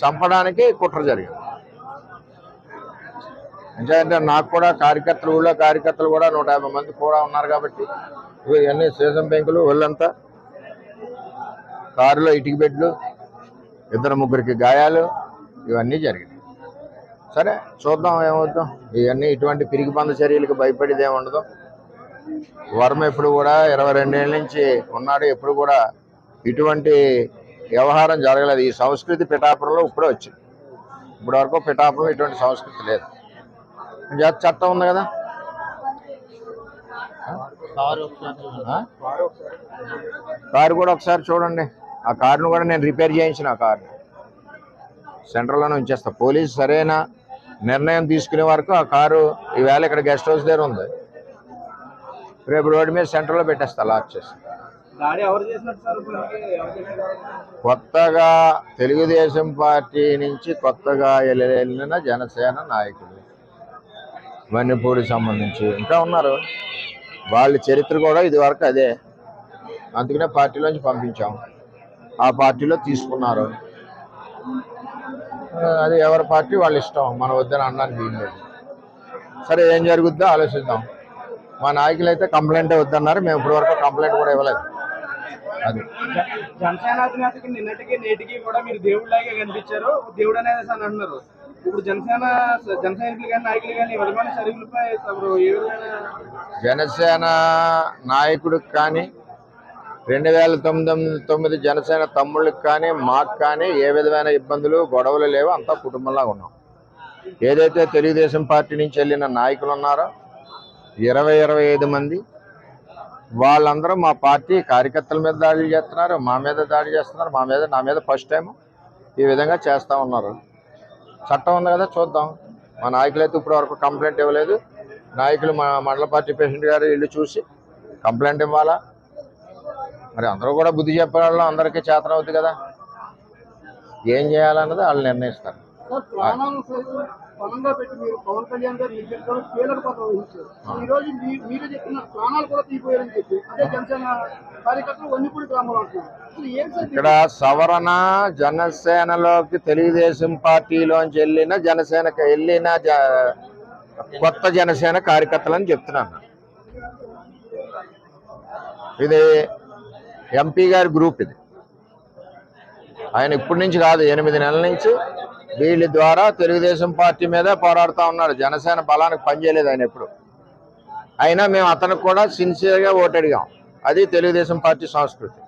చంపడానికి కుట్ర జరిగింది. ఎందుకంటే నాకు కూడా కార్యకర్తలు ఊళ్ళో కార్యకర్తలు కూడా నూట యాభై మంది కూడా ఉన్నారు కాబట్టి ఇవన్నీ సీజన్ బ్యాంకులు ఒళ్ళంతా కారులో ఇటుక బెడ్లు ఇద్దరు ముగ్గురికి గాయాలు ఇవన్నీ జరిగినాయి. సరే చూద్దాం ఏమవుతాం ఇవన్నీ ఇటువంటి పిరిగి పంద చర్యలకు భయపడేది ఏమి ఉండదు వర్మ ఎప్పుడు కూడా ఇరవై రెండేళ్ళ నుంచి ఉన్నాడు ఎప్పుడు కూడా ఇటువంటి వ్యవహారం జరగలేదు. ఈ సంస్కృతి పిఠాపురంలో ఇప్పుడే వచ్చింది. ఇప్పటి వరకు పిఠాపురం ఇటువంటి సంస్కృతి లేదు. చట్టం ఉంది కదా? కారు కూడా ఒకసారి చూడండి. ఆ కారును కూడా నేను రిపేర్ చేయించిన ఆ కారుని. సెంటర్లోనే ఉంచేస్తా పోలీసు సరైన నిర్ణయం తీసుకునే వరకు ఆ కారు ఈవేళ ఇక్కడ గెస్ట్ హౌస్ దగ్గర ఉంది. రేపు రోడ్డు మీద సెంటర్లో పెట్టేస్తా లాక్ చేసి కొత్తగా తెలుగుదేశం పార్టీ నుంచి కొత్తగా వెళ్ళిన జనసేన నాయకులు. మణిపూర్కి సంబంధించి ఇంకా ఉన్నారు. వాళ్ళ చరిత్ర కూడా ఇది వరకు అదే. అందుకనే పార్టీలోంచి పంపించాం. ఆ పార్టీలో తీసుకున్నారు. అది ఎవరి పార్టీ? వాళ్ళ ఇష్టం. మన వద్దని అనడానికి వీలు లేదు. సరే ఏం జరుగుద్దో ఆలోచిద్దాం. మా నాయకులు అయితే కంప్లైంట్ వద్దన్నారు. మేము ఇప్పటివరకు కంప్లైంట్ కూడా ఇవ్వలేదు. అది. జనసేన అధినేతకి నిన్నటికి నేటికి కూడా మీరు దేవుడిలాగే కనిపించారు. దేవుడు అనేది అని అంటున్నారు ఇప్పుడు జనసేన జన సైనికులు కానీ నాయకులు విధమైన జనసేన నాయకుడికి కానీ రెండు వేల తొమ్మిది తొమ్మిది జనసేన తమ్ముళ్ళకి కానీ మాకు కానీ ఏ విధమైన ఇబ్బందులు గొడవలు లేవు. అంతా కుటుంబంలాగా ఉన్నాం. ఏదైతే తెలుగుదేశం పార్టీ నుంచి వెళ్ళిన నాయకులు ఉన్నారో ఇరవై ఇరవై ఐదు మంది వాళ్ళందరూ మా పార్టీ కార్యకర్తల మీద దాడులు చేస్తున్నారు మా మీద దాడి చేస్తున్నారు మా మీద నా మీద ఫస్ట్ టైం ఈ విధంగా చేస్తూ ఉన్నారు. చట్టం ఉంది కదా చూద్దాం. మా నాయకులు అయితే ఇప్పుడు వరకు కంప్లైంట్ ఇవ్వలేదు. నాయకులు మా మండల పార్టీ ప్రెసిడెంట్ గారు ఇల్లు చూసి కంప్లైంట్ ఇవ్వాలా? మరి అందరూ కూడా బుద్ధి చెప్పే అందరికీ చేతన అవుతుంది కదా. ఏం చేయాలన్నది వాళ్ళు నిర్ణయిస్తారు. పణంగా పెట్టి మీరు పవన్ కళ్యాణ్ గారు నిజంగా కీలక పాత్ర వహించారు. ఈ రోజు మీరు చెప్పిన ప్రాణాలు కూడా తీపోయారని చెప్పి అదే జనసేన కార్యకర్తలు వన్నిపూడి గ్రామంలో అంటున్నారు. ఇక్కడ సవరణ జనసేనలోకి తెలుగుదేశం పార్టీలోంచి వెళ్ళిన జనసేనకి వెళ్ళిన కొత్త జనసేన కార్యకర్తలని చెప్తున్నాను. ఇది ఎంపీ గారి గ్రూప్ ఇది. ఆయన ఇప్పటి నుంచి కాదు ఎనిమిది నెలల నుంచి వీళ్ళ ద్వారా తెలుగుదేశం పార్టీ మీద పోరాడుతూ ఉన్నాడు జనసేన బలానికి పనిచేయలేదు ఆయన ఎప్పుడు. అయినా మేము అతనికి కూడా సిన్సియర్గా ఓటు అడిగాం. అది తెలుగుదేశం పార్టీ సంస్కృతి.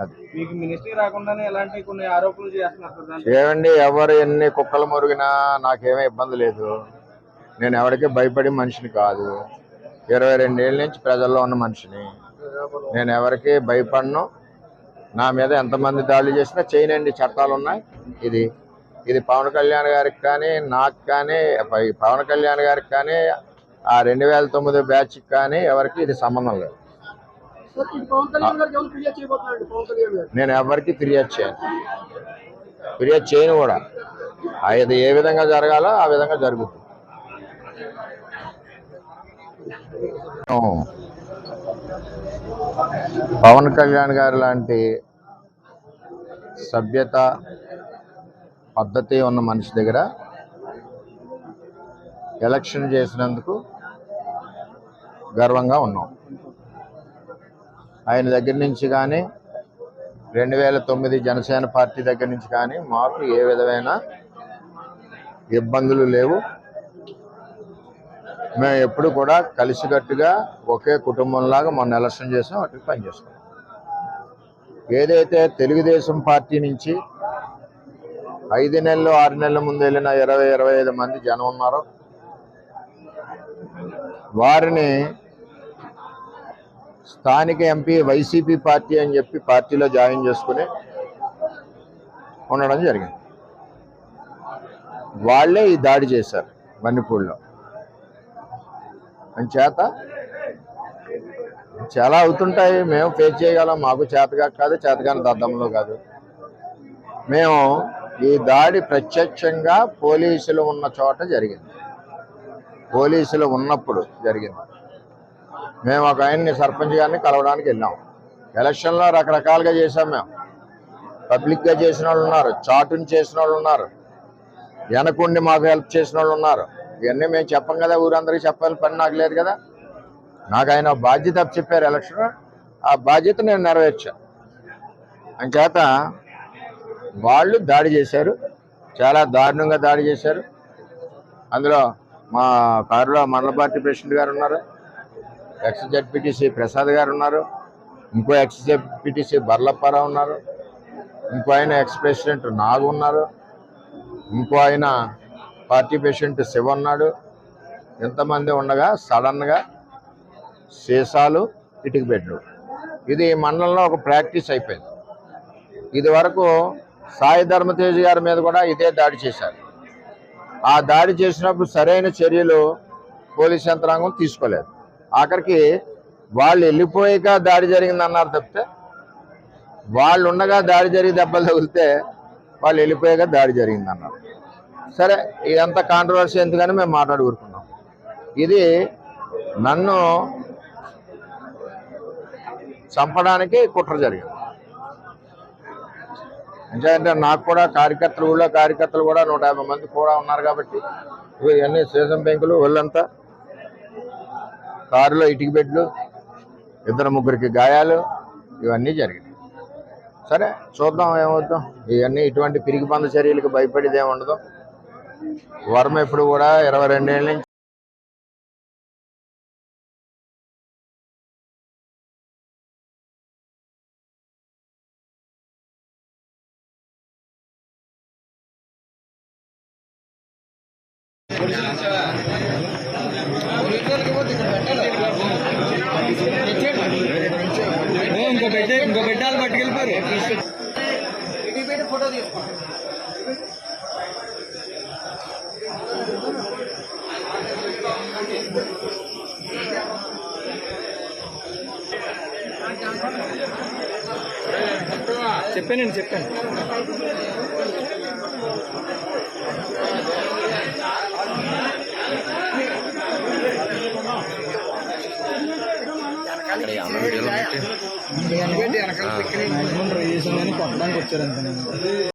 అది. మీకు మినిస్ట్రీ రాకుండానే ఎలాంటి కొన్ని ఆరోపణలు చేస్తున్నారు సార్ దాంట్లో. ఏమండి ఎవరు ఎన్ని కుక్కలు మురిగినా నాకేమీ ఇబ్బంది లేదు. నేను ఎవరికి భయపడే మనిషిని కాదు. ఇరవై రెండేళ్ళ నుంచి ప్రజల్లో ఉన్న మనిషిని. నేను ఎవరికి భయపడను. నా మీద ఎంతమంది దాడులు చేసినా చేయనండి చట్టాలు ఉన్నాయి. ఇది ఇది పవన్ కళ్యాణ్ గారికి కానీ నాకు కానీ పవన్ కళ్యాణ్ గారికి కానీ ఆ రెండు వేల తొమ్మిది బ్యాచ్కి కానీ ఎవరికి ఇది సంబంధం లేదు. నేను ఎవరికి ఫిర్యాదు చేయను. ఫిర్యాదు చేయను కూడా. అది ఏ విధంగా జరగాలో ఆ విధంగా జరుగుతుంది. పవన్ కళ్యాణ్ గారు లాంటి సభ్యత పద్ధతి ఉన్న మనిషి దగ్గర ఎలక్షన్ చేసినందుకు గర్వంగా ఉన్నాం. ఆయన దగ్గర నుంచి కానీ రెండు వేల తొమ్మిది జనసేన పార్టీ దగ్గర నుంచి కానీ మాకు ఏ విధమైన ఇబ్బందులు లేవు. మేము ఎప్పుడు కూడా కలిసికట్టుగా ఒకే కుటుంబంలాగా మొన్న ఎలక్షన్ చేసాం అటు పనిచేసుకున్నాం. ఏదైతే తెలుగుదేశం పార్టీ నుంచి ఐదు నెలలు ఆరు నెలల ముందు వెళ్ళిన ఇరవై ఇరవై ఐదు మంది జనం ఉన్నారు. వారిని స్థానిక ఎంపీ వైసీపీ పార్టీ అని చెప్పి పార్టీలో జాయిన్ చేసుకుని ఉండడం జరిగింది. వాళ్ళే ఈ దాడి చేశారు మణిపూర్లో. చేత చాలా అవుతుంటాయి. మేము ఫేస్ చేయగలం మాకు చేతగా కాదు చేతగాని దద్దంలో కాదు. మేము ఈ దాడి ప్రత్యక్షంగా పోలీసులు ఉన్న చోట జరిగింది. పోలీసులు ఉన్నప్పుడు జరిగింది. మేము ఒక ఆయన్ని సర్పంచ్ గారిని కలవడానికి వెళ్ళాం. ఎలక్షన్లో రకరకాలుగా చేసాం మేము. పబ్లిక్గా చేసిన వాళ్ళు ఉన్నారు చాటుని చేసిన వాళ్ళు ఉన్నారు వెనకుండి మాకు హెల్ప్ చేసిన వాళ్ళు ఉన్నారు. ఇవన్నీ మేము చెప్పం కదా ఊరందరికీ చెప్పాలి పని నాకు లేదు కదా. నాకు ఆయన బాధ్యత చెప్పారు ఎలక్షన్ ఆ బాధ్యత నేను నెరవేర్చాను. అంచేత వాళ్ళు దాడి చేశారు. చాలా దారుణంగా దాడి చేశారు. అందులో మా కారులో మండల పార్టీ ప్రెసిడెంట్ గారు ఉన్నారు. ఎక్స్ జడ్పీటీసీ ప్రసాద్ గారు ఉన్నారు. ఇంకో ఎక్స్ జడ్పీటీసీ బర్లప్పారావు ఉన్నారు. ఇంకో ఆయన ఎక్స్ ప్రెసిడెంట్ నాగు ఉన్నారు. ఇంకో ఆయన పార్టీ ప్రెసిడెంట్ శివ ఉన్నాడు. ఇంతమంది ఉండగా సడన్గా సీసాలు ఇటుక బెడ్లు. ఇది మండలంలో ఒక ప్రాక్టీస్ అయిపోయింది. ఇది వరకు సాయి ధర్మతేజ్ గారి మీద కూడా ఇదే దాడి చేశారు. ఆ దాడి చేసినప్పుడు సరైన చర్యలు పోలీస్ యంత్రాంగం తీసుకోలేదు. ఆఖరికి వాళ్ళు వెళ్ళిపోయాక దాడి జరిగింది అన్నారు తప్పితే వాళ్ళు ఉండగా దాడి జరిగి దెబ్బలు తగిలితే వాళ్ళు వెళ్ళిపోయాక దాడి జరిగింది అన్నారు సరే ఇదంతా కాంట్రవర్సీ ఎందుకని మేము మాట్లాడుకుంటున్నాం ఇది నన్ను చంపడానికి కుట్ర జరిగింది. ఎందుకంటే నాకు కూడా కార్యకర్తలు ఊళ్ళో కార్యకర్తలు కూడా నూట యాభై మంది కూడా ఉన్నారు కాబట్టి ఇవన్నీ సీజన్ బ్యాంకులు ఒళ్ళంతా కారులో ఇటుక బెడ్లు ఇద్దరు ముగ్గురికి గాయాలు ఇవన్నీ జరిగినాయి. సరే చూద్దాం ఏమవుతాం. ఇవన్నీ ఇటువంటి పిరిగి పంద చర్యలకు భయపడేది ఏమి ఉండదు వర్మ ఇప్పుడు కూడా ఇరవై రెండేళ్ళ నుంచి ఇంకో బిడ్డ ఇంకో బిడ్డలు పట్టుకెళ్ళిపోరు పెట్టి ఫోటో తీసుకోండి చెప్పానండి చెప్పాను ಮ್ಯಾಕ್ಸಿಮಮ್ ಪ್ರೈಸ್ ಕೊಟ್ಟಂಗೆ ಕೊಚ್ಚಿರಂತ